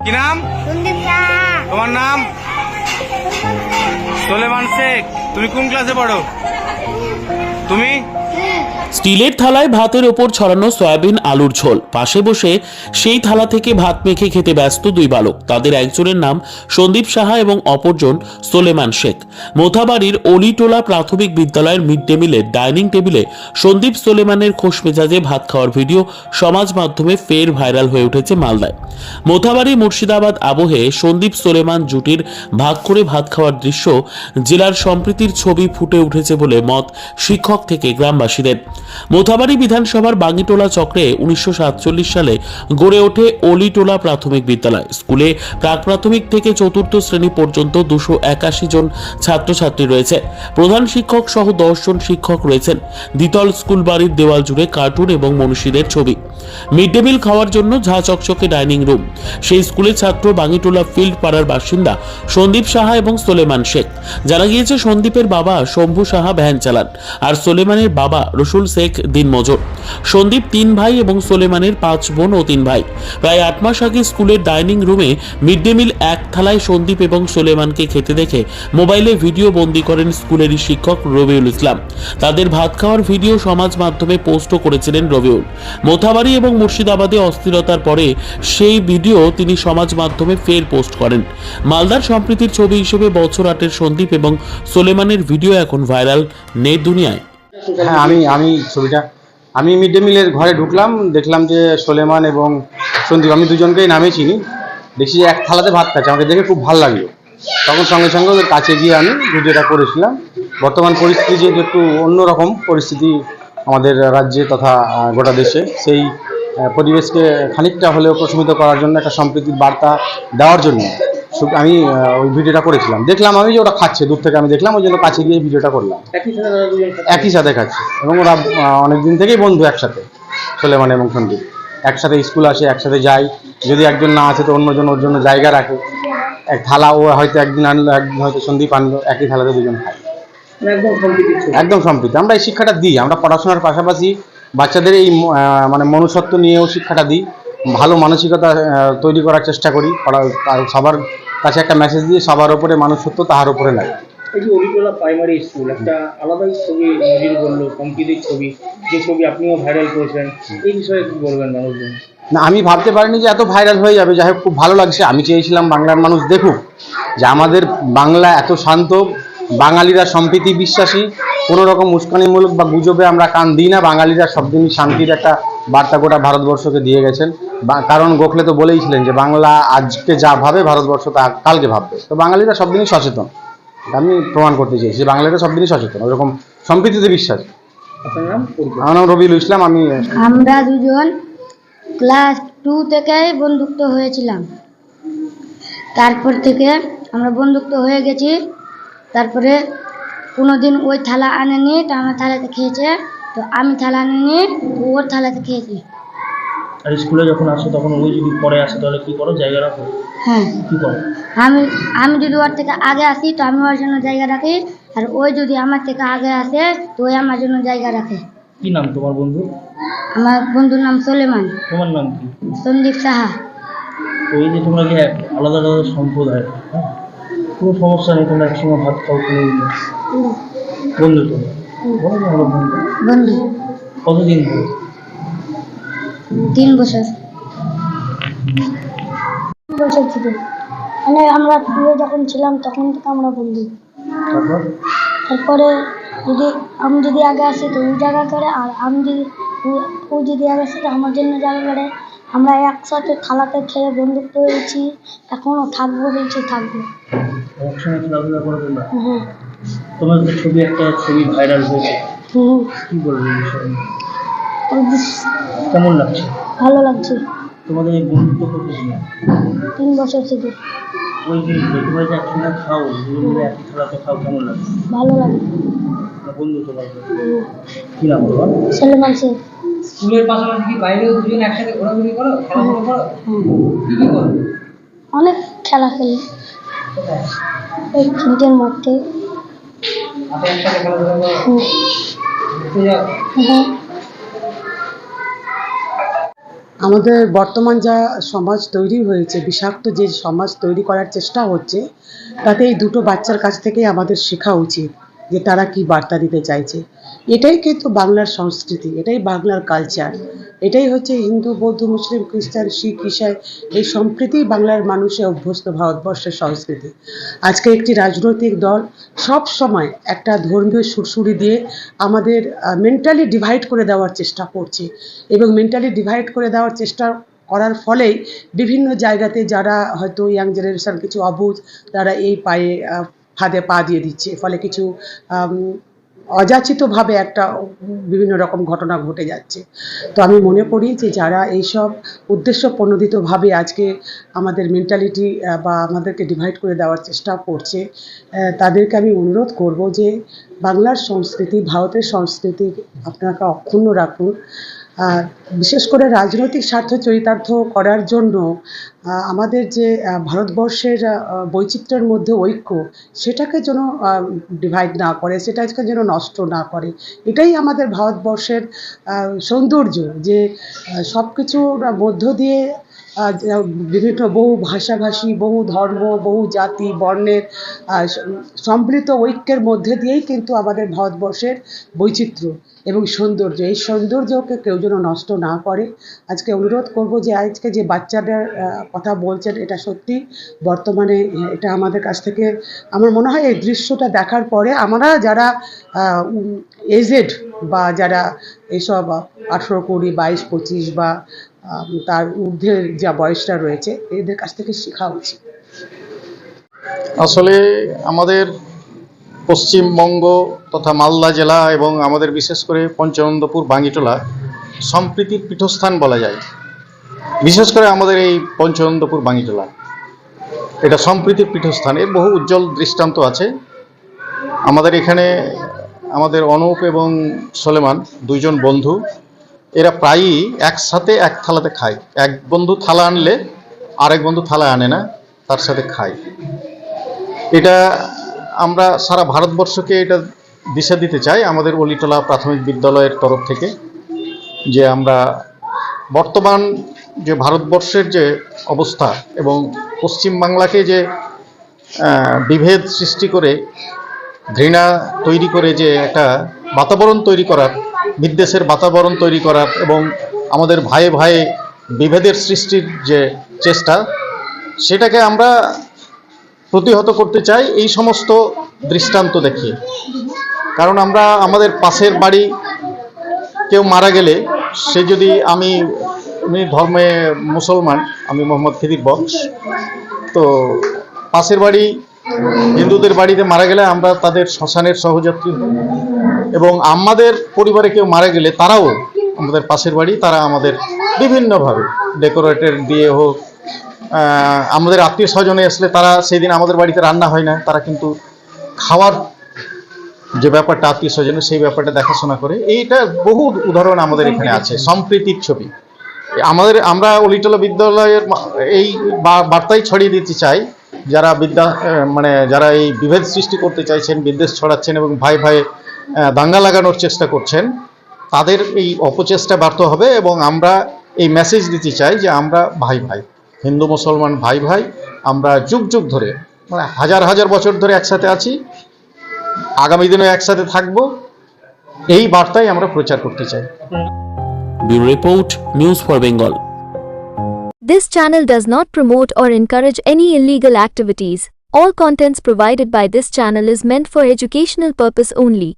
কি নাম? তোমার নাম? সোলেমান শেখ। তুমি কোন ক্লাসে পড়ো? তুমি? স্টিলের থালায় ভাতের ওপর ছড়ানো সয়াবিন আলুর ঝোল। পাশে বসে সেই থালা থেকে ভাত মেখে খেতে ব্যস্ত দুই বালক। তাদের একজনের নাম সন্দীপ সাহা এবং অপরজন সোলেমান শেখ। মোথাবাড়ির অলিটোলা প্রাথমিক বিদ্যালয়ের মিড ডে মিলের ডাইনিং টেবিলে সন্দীপ সোলেমানের খোশ মেজাজে ভাত খাওয়ার ভিডিও সমাজ মাধ্যমে ফের ভাইরাল হয়ে উঠেছে মালদায়। মোথাবাড়ি মুর্শিদাবাদ আবহে সন্দীপ সোলেমান জুটির ভাগ করে ভাত খাওয়ার দৃশ্য জেলার সম্প্রীতির ছবি ফুটে উঠেছে বলে মত শিক্ষক থেকে গ্রামবাসীদের। মোথাবাড়ি বিধানসভার বাঙ্গিটোলা চক্রে উনিশশো সাতচল্লিশ সালে গড়ে ওঠে অলিটোলা প্রাথমিক বিদ্যালয়। স্কুলে প্রাক প্রাথমিক থেকে চতুর্থ শ্রেণি পর্যন্ত দুশো একাশি জন ছাত্রছাত্রী রয়েছে। প্রধান শিক্ষক সহ দশ জন শিক্ষক রয়েছেন। দ্বিতল স্কুল বাড়ির দেওয়াল জুড়ে কার্টুন এবং মনীষীদের ছবি। মিড ডে মিল খাওয়ার জন্য ঝা চকচকে ডাইনিং রুম। সেই স্কুলের ছাত্র বাঙ্গিটোলা ফিল্ড পাড়ার বাসিন্দা সন্দীপ সাহা এবং সোলেমান শেখ। জানা গিয়েছে সন্দীপের বাবা শম্ভু সাহা ভ্যান চালান আর সোলেমানের বাবা রসুল শেখ দিনমজুর। সন্দীপ তিন ভাই এবং সোলেমানের পাঁচ বোন ও তিন ভাই। প্রায় আট মাস আগে স্কুলের ডাইনিং রুমে মিড ডে মিল এক থালায় সন্দীপ এবং সোলেমানকে খেতে দেখে মোবাইলে ভিডিও বন্দি করেন স্কুলেরই শিক্ষক রবিউল ইসলাম। তাদের ভাত খাওয়ার ভিডিও সমাজ মাধ্যমে পোস্টও করেছিলেন রবিউল। মোথাবাড়ি এবং মুর্শিদাবাদে অস্থিরতার পরে সেই ভিডিও তিনি সমাজ মাধ্যমে ফের পোস্ট করেন। মালদার সম্প্রীতির ছবি হিসেবে বছর আটের সন্দীপ এবং সোলেমানের ভিডিও এখন ভাইরাল নেট দুনিয়ায়। হ্যাঁ আমি আমি ছবিটা, আমি মিড ডে মিলের ঘরে ঢুকলাম, দেখলাম যে সোলেমান এবং সন্দীপ, আমি দুজনকেই নামে চিনি। যে এক থালাতে ভাত খাচ্ছে, আমাকে দেখে খুব ভালো লাগল। তখন সঙ্গে সঙ্গে ওদের কাছে গিয়ে আমি ভিডিওটা করেছিলাম। বর্তমান পরিস্থিতি যেহেতু একটু অন্যরকম, পরিস্থিতি আমাদের রাজ্যে তথা গোটা দেশে। সেই পরিবেশকে খানিকটা হলেও প্রশমিত করার জন্য একটা সম্প্রীতির বার্তা দেওয়ার জন্য আমি ওই ভিডিওটা করেছিলাম। দেখলাম আমি যে ওরা খাচ্ছে দূর থেকে আমি দেখলাম ওই জন্য কাছে গিয়ে ভিডিওটা করলাম। একই সাথে খাচ্ছে? এবং ওরা অনেক দিন থেকেই বন্ধু একসাথে সোলেমান এবং সন্দীপ। একসাথে স্কুল আসে একসাথে যায়। যদি একজন না আছে তো অন্যজন ওর জন্য জায়গা রাখে। এক থালা ও হয়তো একদিন আনলো একদিন হয়তো সন্দীপ আনলো একই থালাতে দুজন খায়। একদম সম্প্রীতি আমরা এই শিক্ষাটা দিই। আমরা পড়াশোনার পাশাপাশি বাচ্চাদের এই মানে মনুষ্যত্ব নিয়েও শিক্ষাটা দিই। ভালো মানসিকতা তৈরি করার চেষ্টা করি। সবার কাছে একটা মেসেজ দিয়ে সবার উপরে মানুষত্ব তাহার উপরে নাই এই যে অলিটোলা প্রাইমারি স্কুল একটা আলাদাই ছবি নজির ছবি। যে ছবি আপনিও ভাইরাল করেছেন। এই বিষয়ে কি বলবেন মানুষজন? না আমি ভাবতে পারিনি যে এত ভাইরাল হয়ে যাবে। যাই হোক খুব ভালো লাগছে। আমি চেয়েছিলাম বাংলার মানুষ দেখুক যে আমাদের বাংলা এত শান্ত বাঙালিরা সম্প্রীতি বিশ্বাসী কোনো রকম উস্কানিমূলক বা গুজবে আমরা কান দিই না। বাঙালিরা সবদিনই শান্তির একটা বার্তা গোটা ভারতবর্ষকে দিয়ে গেছেন। বা- কারণ গোখলে তো বলেইছিলেন যে বাংলা আজকে যা ভাবে ভারতবর্ষ তা কালকে ভাববে। তো বাঙালিরা সবদিনই সচেতন। আমি প্রমাণ করতে চাইছি যে বাঙালিরা সবদিনই সচেতন ওরকম সম্প্রীতিতে বিশ্বাস। আপনার আমার নাম রবিউল ইসলাম আমি আমরা দুজন ক্লাস টু থেকে বন্ধুত্ব হয়েছিলাম। তারপর থেকে আমরা বন্ধুত্ব হয়ে গেছি। তারপরে কোনোদিন ওই থালা আনেনি তো আমার থালাতে খেয়েছে। তো আমি থালা আনিনি ওর থালাতে খেয়েছি। আর স্কুলে যখন আসো তখন ওই যদি পরে আসে তাহলে কি করো? জায়গা রাখো? হ্যাঁ। কি করো? আমি আমি যদি ওর থেকে আগে আসি তো আমি ওর জন্য জায়গা রাখি। আর ওই যদি আমার থেকে আগে আসে তো ওই আমার জন্য জায়গা রাখে। কি নাম তোমার বন্ধু? আমার বন্ধুর নাম সোলেমান। তোমার নাম কি? সন্দীপ সাহা। এই যে তোমরা এক আলাদা আলাদা সম্প্রদায়? হ্যাঁ। কোনো সমস্যা নেই তোমরা একসঙ্গে ভাত খাও কোনো বন্ধু তো? বন্ধু। কতদিন ধরে? তিন বছর। বছর ছিল। মানে আমরা টুয়ে যখন ছিলাম তখন থেকে আমরা বন্ধু। তারপরে? যদি আমি যদি আগে আসি তো ওই জায়গা করে আর আমি যদি ও- যদি আগে আসে তো আমার জন্য জায়গা করে। আমরা একসাথে থালাতে খেয়ে বন্ধুত্ব হয়েছি। এখনও থাকব বলছি থাকব। একসঙ্গে খেলাধুলা করে তোমরা হ্যাঁ তোমার তো ছবি একটা ছবি ভাইরাল হয়েছে। কি বলব বিষয়ে? কেমন লাগছে? ভালো লাগছে। তোমাদের এই বন্ধুত্ব কতদিন তিন বছর থেকে। ওই যে তোমরা যে একসঙ্গে খাও দুজন মিলে একই খেলাতে খাও কেমন লাগে ভালো লাগে। না বন্ধু তোমার কি নাম তোমার সলমান শেখ স্কুলের পাশাপাশি কি বাইরেও দুজন একসাথে ঘোরাঘুরি করো খেলাধুলো করো? কি কি করো? অনেক খেলা খেলি। যাও হ্যাঁ আমাদের বর্তমান যা সমাজ তৈরি হয়েছে, বিষাক্ত যে সমাজ তৈরি করার চেষ্টা হচ্ছে, তাতে এই দুটো বাচ্চার কাছ থেকেই আমাদের শেখা উচিত। যে তারা কি বার্তা দিতে চাইছে। এটাই কিন্তু বাংলার সংস্কৃতি, এটাই বাংলার কালচার এটাই হচ্ছে হিন্দু, বৌদ্ধ, মুসলিম, খ্রিস্টান, শিখ ইসাই এই সম্প্রীতি বাংলার মানুষে অভ্যস্ত ভারতবর্ষের সংস্কৃতি। আজকে একটি রাজনৈতিক দল সব সময় একটা ধর্মীয় সুরসুরি দিয়ে আমাদের মেন্টালি ডিভাইড করে দেওয়ার চেষ্টা করছে এবং মেন্টালি ডিভাইড করে দেওয়ার চেষ্টা করার ফলেই বিভিন্ন জায়গাতে যারা হয়তো ইয়াং জেনারেশন কিছু অবুঝ তারা এই পায়ে ফাঁদে পা দিয়ে দিচ্ছে। ফলে কিছু অযাচিতভাবে একটা বিভিন্ন রকম ঘটনা ঘটে যাচ্ছে। তো আমি মনে করি যে যারা এইসব উদ্দেশ্য প্রণোদিতভাবে আজকে আমাদের মেন্টালিটি বা আমাদেরকে ডিভাইড করে দেওয়ার চেষ্টা করছে তাদেরকে আমি অনুরোধ করব যে বাংলার সংস্কৃতি, ভারতের সংস্কৃতি আপনাকে অক্ষুণ্ণ রাখুন। বিশেষ করে রাজনৈতিক স্বার্থ চরিতার্থ করার জন্য আমাদের যে ভারতবর্ষের বৈচিত্র্যের মধ্যে ঐক্য, সেটাকে যেন ডিভাইড না করে, সেটাকে যেন নষ্ট না করে, এটাই আমাদের ভারতবর্ষের সৌন্দর্য যে সব কিছুর মধ্য দিয়ে বিভিন্ন বহু ভাষাভাষী, বহু ধর্ম, বহু জাতি, বর্ণের সম্মিলিত ঐক্যের মধ্যে দিয়েই কিন্তু আমাদের ভারতবর্ষের বৈচিত্র্য এবং সৌন্দর্য। এই সৌন্দর্যকে কেউ যেন নষ্ট না করে। আজকে অনুরোধ করব যে, আজকে যে বাচ্চাদের কথা বলছেন, এটা সত্যি বর্তমানে এটা আমাদের কাছ থেকে, আমার মনে হয় এই দৃশ্যটা দেখার পরে আমরা যারা এজেড বা যারা এইসব আঠেরো কুড়ি, বাইশ, পঁচিশ বা তার ঊর্ধ্বের যা বয়সটা রয়েছে, এদের কাছ থেকে শেখা উচিত। আসলে আমাদের পশ্চিমবঙ্গ তথা মালদা জেলা এবং আমাদের বিশেষ করে পঞ্চানন্দপুর, বাঙ্গিটোলা সম্প্রীতির পীঠস্থান বলা যায়। বিশেষ করে আমাদের এই পঞ্চানন্দপুর, বাঙ্গিটোলা। এটা সম্প্রীতির পীঠস্থান। এর বহু উজ্জ্বল দৃষ্টান্ত আছে। আমাদের এখানে আমাদের অনুপ এবং সলেমান দুইজন বন্ধু। এরা প্রায়ই একসাথে এক থালাতে খায়। এক বন্ধু থালা আনলে আরেক বন্ধু থালা আনে না, তার সাথে খায়। এটা আমরা সারা ভারতবর্ষকে এটা দিশা দিতে চাই আমাদের অলিটলা প্রাথমিক বিদ্যালয়ের তরফ থেকে, যে আমরা বর্তমান যে ভারতবর্ষের যে অবস্থা এবং পশ্চিমবাংলাকে যে বিভেদ সৃষ্টি করে, ঘৃণা তৈরি করে যে একটা বাতাবরণ তৈরি করার বিদ্বেষের বাতাবরণ তৈরি করার এবং আমাদের ভাইয়ে ভাইয়ে বিভেদের সৃষ্টির যে চেষ্টা, সেটাকে আমরা প্রতিহত করতে চাই এই সমস্ত দৃষ্টান্ত দেখিয়ে কারণ আমরা আমাদের পাশের বাড়ি কেউ মারা গেলে সে যদি আমি আমি ধর্মে মুসলমান, আমি মোহাম্মদ খিদির বক্স তো পাশের বাড়ি হিন্দুদের বাড়িতে মারা গেলে আমরা তাদের শ্মশানের সহযাত্রী। এবং আমাদের পরিবারে কেউ মারা গেলে তারাও আমাদের পাশের বাড়ি, তারা আমাদের বিভিন্নভাবে ডেকোরেটেড দিয়ে হোক আমাদের আত্মীয় স্বজনে আসলে তারা সেই দিন আমাদের বাড়িতে রান্না হয় না, তারা কিন্তু খাওয়ার যে ব্যাপারটা আত্মীয় স্বজনের, সেই ব্যাপারটা দেখাশোনা করে। এইটা বহু উদাহরণ আমাদের এখানে আছে, সম্প্রীতির ছবি। আমাদের, আমরা অলিটলা বিদ্যালয়ের এই বার্তাই ছড়িয়ে দিতে চাই, যারা বিদ্যা মানে যারা এই বিভেদ সৃষ্টি করতে চাইছেন, বিদ্বেষ ছড়াচ্ছেন এবং ভাই ভাই দাঙ্গা লাগানোর চেষ্টা করছেন তাদের এই অপচেষ্টা ব্যর্থ হবে এবং আমরা এই মেসেজ দিতে চাই যে আমরা ভাই ভাই হিন্দু মুসলমান ভাই ভাই আমরা যুগ যুগ ধরে মানে হাজার হাজার বছর ধরে একসাথে আছি আগামী দিনে একসাথে থাকব এই বার্তাই আমরা প্রচার করতে চাই bureau report news for Bengal This channel does not promote or encourage any illegal activities. All contents provided by this channel is meant for educational purpose only.